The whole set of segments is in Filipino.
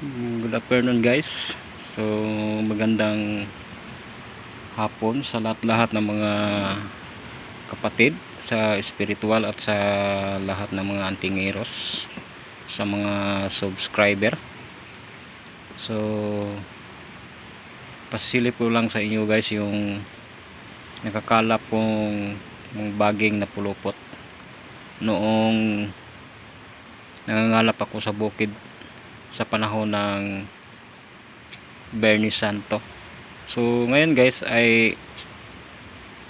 Good afternoon guys. So magandang hapon sa lahat-lahat ng mga kapatid sa spiritual at sa lahat ng mga antingeros sa mga subscriber. So pasilip ko lang sa inyo guys yung nakakalap kong yung baging na pulupot noong nangangalap ako sa bukid sa panahon ng Bernie Santo. So ngayon guys ay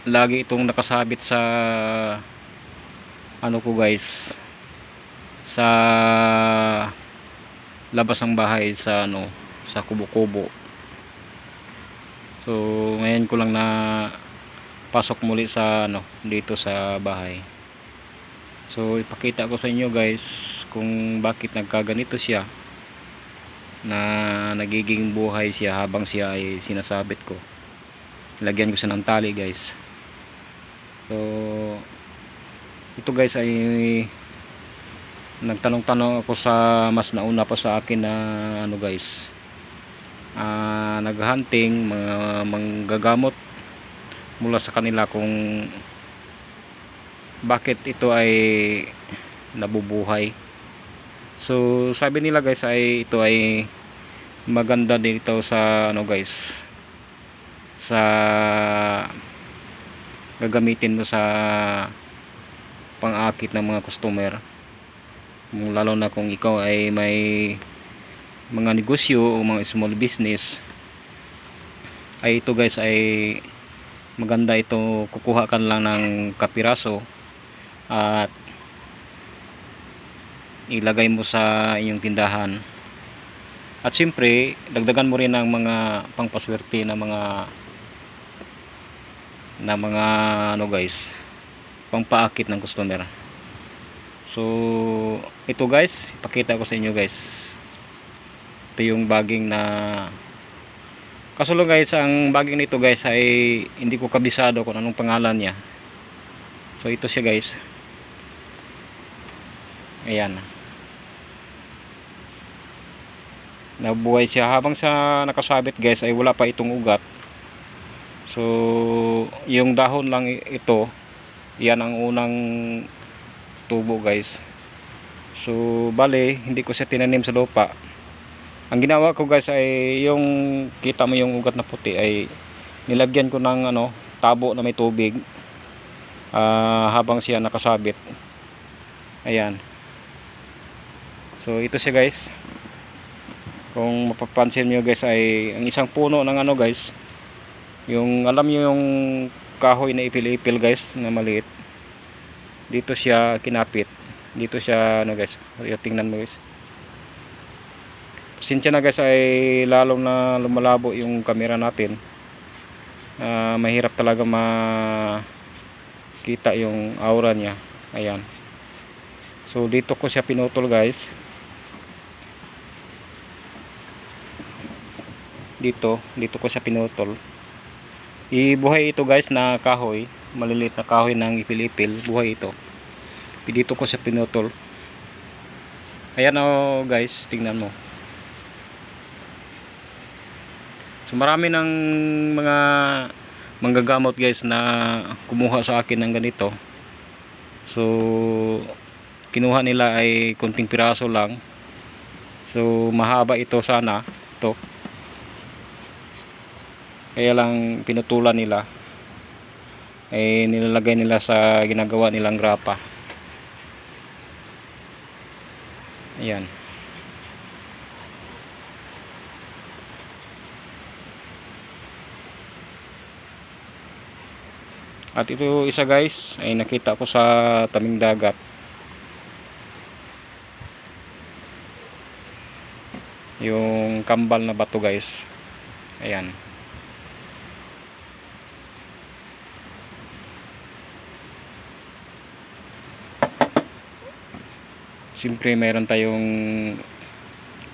lagi itong nakasabit sa ano ko guys sa labas ng bahay sa ano sa kubo-kubo. So ngayon ko lang na pasok muli sa ano dito sa bahay. So ipakita ko sa inyo guys kung bakit nagkaganito siya na nagiging buhay siya habang siya ay sinasabit ko. Lagyan ko siya ng tali guys. So ito guys ay nagtanong-tanong ako sa mas nauna pa sa akin na ano guys ah naghunting mga manggagamot mula sa kanila kung bakit ito ay nabubuhay So, sabi nila guys ay ito ay maganda dito sa ano guys sa gagamitin mo sa pang-akit ng mga customer. Kung Lalo na kung ikaw ay may mga negosyo o mga small business ay ito guys ay maganda ito kukuha ka lang ng kapiraso at ilagay mo sa inyong tindahan. At siyempre dagdagan mo rin ang mga pangpaswerte na mga na mga ano guys pangpaakit ng customer. So ito guys ipakita ko sa inyo guys. Ito yung baging na kaso lang guys ang baging nito guys ay hindi ko kabisado kung anong pangalan niya. So ito siya guys. Ayan nabuhay siya. Habang sa nakasabit guys ay wala pa itong ugat. So yung dahon lang ito yan ang unang tubo guys. So bale hindi ko siya tinanim sa lupa. Ang ginawa ko guys ay yung kita mo yung ugat na puti ay nilagyan ko ng ano tabo na may tubig ah, habang siya nakasabit. Ayan. So ito siya guys kung mapapansin nyo guys ay ang isang puno ng ano guys yung alam nyo yung kahoy na ipil-ipil guys na maliit? Dito siya kinapit. Dito siya ano guys tingnan mo guys. Pasensya na guys ay lalong na lumalabo yung camera natin. Ah, mahirap talaga makita yung aura niya. Ayan. So dito ko siya pinutol guys dito dito ko siya pinutol. Ibuhay ito guys na kahoy. Maliliit na kahoy ng ipilipil. Buhay ito. Dito ko siya pinutol. Ayan o guys. Tingnan mo. So marami ng mga manggagamot guys na kumuha sa akin ng ganito. So kinuha nila ay konting piraso lang. So mahaba ito sana. Ito kaya lang pinutulan nila. Ay nilalagay nila sa ginagawa nilang grapa. Ayan. At ito isa guys ay nakita ko sa taming dagat. Yung kambal na bato guys. Ayan siyempre mayroon tayong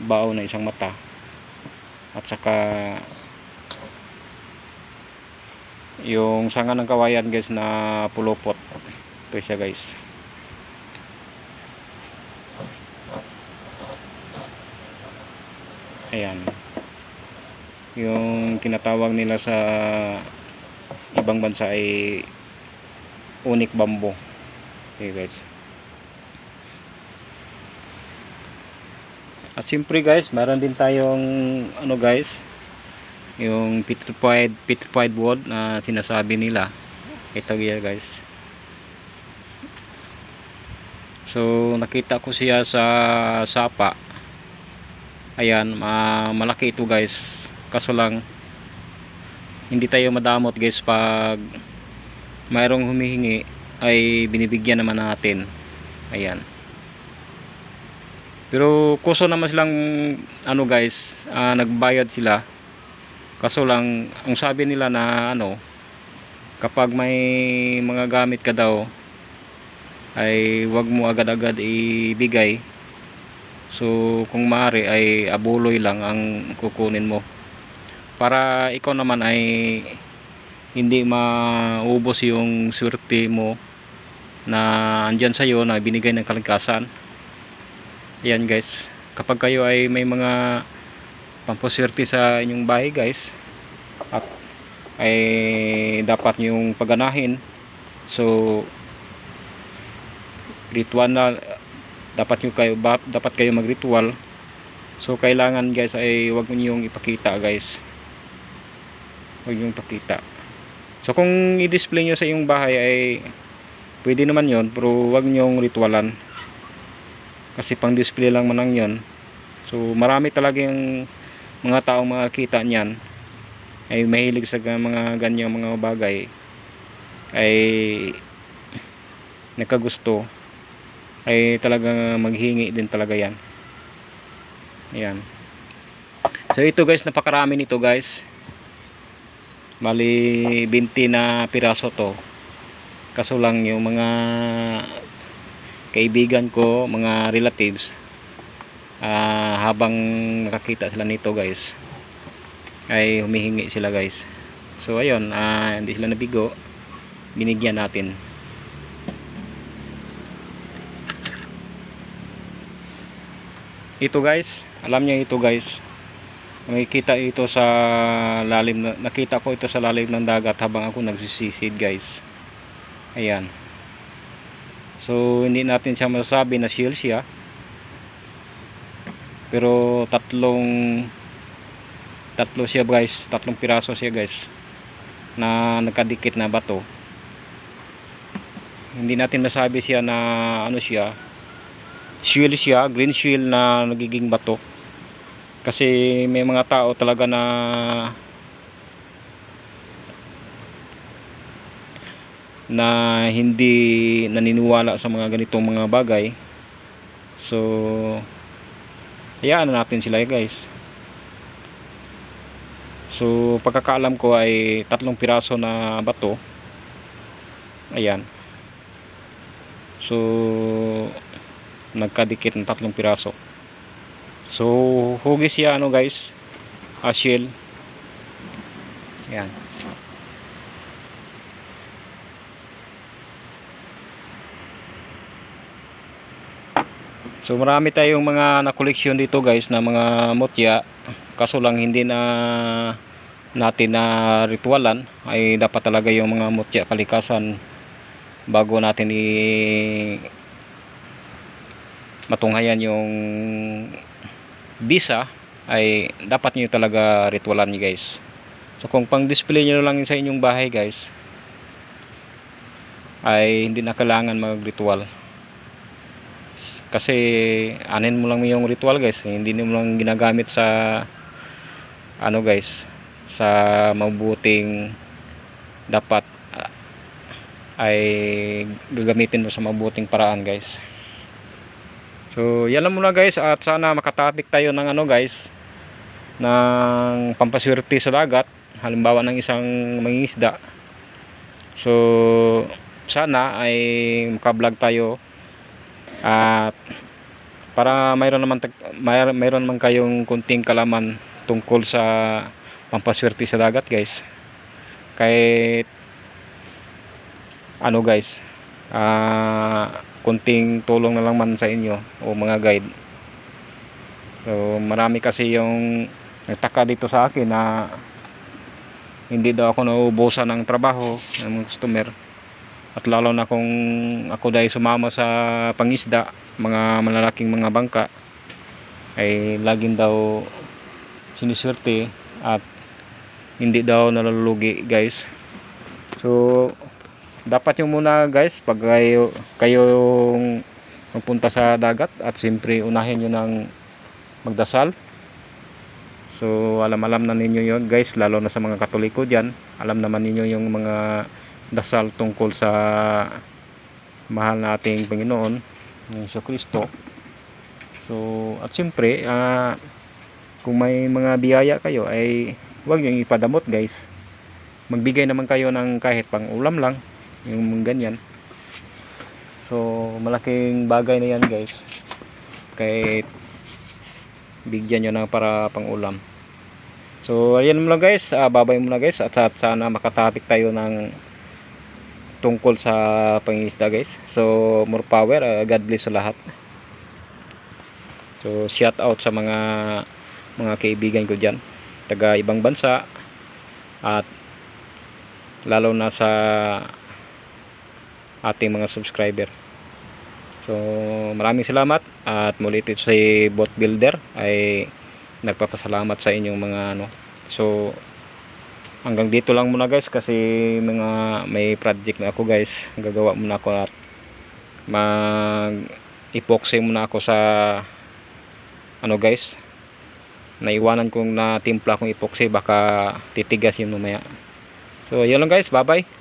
bao na isang mata. At saka yung sanga ng kawayan guys na pulupot. Ito siya guys. Ayan. Yung tinatawag nila sa ibang bansa ay unique bamboo. Okay guys at siyempre guys meron din tayong ano guys yung petrified petrified wood na sinasabi nila. Ito yan guys. So nakita ko siya sa sapa. Ayan ma malaki ito guys. Kaso lang hindi tayo madamot guys pag mayroong humihingi ay binibigyan naman natin. Ayan pero kuso naman silang ano guys ah, nagbayad sila. Kaso lang ang sabi nila na ano kapag may mga gamit ka daw ay wag mo agad-agad ibigay. So kung maaari ay abuloy lang ang kukunin mo. Para ikaw naman ay hindi maubos yung swerte mo na andyan sa'yo na binigay ng kalikasan yan guys. Kapag kayo ay may mga pampaswerte sa inyong bahay guys at ay dapat yung paganahin so ritual na dapat nyo kayo dapat kayo magritual. So kailangan guys ay wag niyo yung ipakita guys. Wag niyo ipakita. So kung i-display nyo sa iyong bahay ay pwede naman yon pero wag niyo yung ritualan kasi pang display lang man lang yon so marami talagang mga taong makakita niyan. Ay mahilig sa ga- mga ganyang mga bagay. Ay nagkagusto. Ay talagang maghingi din talaga yan. Ayan. So ito guys napakarami nito guys. Mali 20 na piraso to. Kaso lang yung mga kaibigan ko mga relatives ah, habang nakakita sila nito guys ay humihingi sila guys. So ayun ah, hindi sila nabigo. Binigyan natin. Ito guys alam niya ito guys. Makikita ito sa lalim na, nakita ko ito sa lalim ng dagat habang ako nagsisisid guys. Ayan so hindi natin siya masasabi na shield siya. Pero tatlong tatlo siya guys. Tatlong piraso siya guys na nagkadikit na bato. Hindi natin masabi siya na ano siya shield siya green shield na nagiging bato. Kasi may mga tao talaga na na hindi naniniwala sa mga ganitong mga bagay. So hayaan na natin sila guys. So pagkakaalam ko ay tatlong piraso na bato. Ayan. So nagkadikit ng tatlong piraso. So hugis siya ano guys? Ashil yan so marami tayong mga nakoleksyon dito guys na mga mutya. Kaso lang hindi na natin na ritualan. Ay dapat talaga yung mga mutya kalikasan bago natin i matunghayan yung visa ay dapat nyo talaga ritualan nyo guys. So kung pang display nyo lang sa inyong bahay guys ay hindi na kailangan mag ritual kasi anin mo lang yung ritual guys. Hindi mo lang ginagamit sa ano guys sa mabuting dapat ah, ay gagamitin mo sa mabuting paraan guys. So, yan lang muna guys. At sana makatapik tayo ng ano guys ng pampaswerte sa dagat. Halimbawa ng isang mangingisda. So, sana ay makablog tayo at para mayroon naman tag- may, mayroon naman kayong kunting kalaman tungkol sa pampaswerte sa dagat guys. Kahit ano guys, ah kunting tulong na lang man sa inyo o mga guide So marami kasi yung nagtaka dito sa akin na hindi daw ako nauubusan ng trabaho ng customer. At lalo na kung ako dahil sumama sa pangisda, mga malalaking mga bangka, ay laging daw siniswerte at hindi daw nalulugi guys. So dapat yung muna guys pag kayo kayong magpunta sa dagat at siyempre unahin nyo ng magdasal so alam alam na ninyo yon guys lalo na sa mga katoliko dyan alam naman ninyo yung mga dasal tungkol sa mahal na ating Panginoon ng Iso Kristo so at siyempre ah, kung may mga biyaya kayo ay huwag nyo ipadamot guys. Magbigay naman kayo ng kahit pang ulam lang yung ganyan. So malaking bagay na yan guys. Kahit bigyan nyo na para pang ulam so ayan muna guys. Uh, babay muna guys. At, at sana makatapik tayo ng tungkol sa pangingisda guys. So more power. Uh, God bless sa lahat. So shout out sa mga mga kaibigan ko dyan. Taga ibang bansa. At lalo na sa ating mga subscriber. So maraming salamat. At muli ito si bot builder ay nagpapasalamat sa inyong mga ano. So hanggang dito lang muna guys kasi mga may project na ako guys. Gagawa muna ako at mag epoxy muna ako sa ano guys naiwanan kong na timpla kong epoxy. Baka titigas yun mamaya. So yun lang guys. Bye bye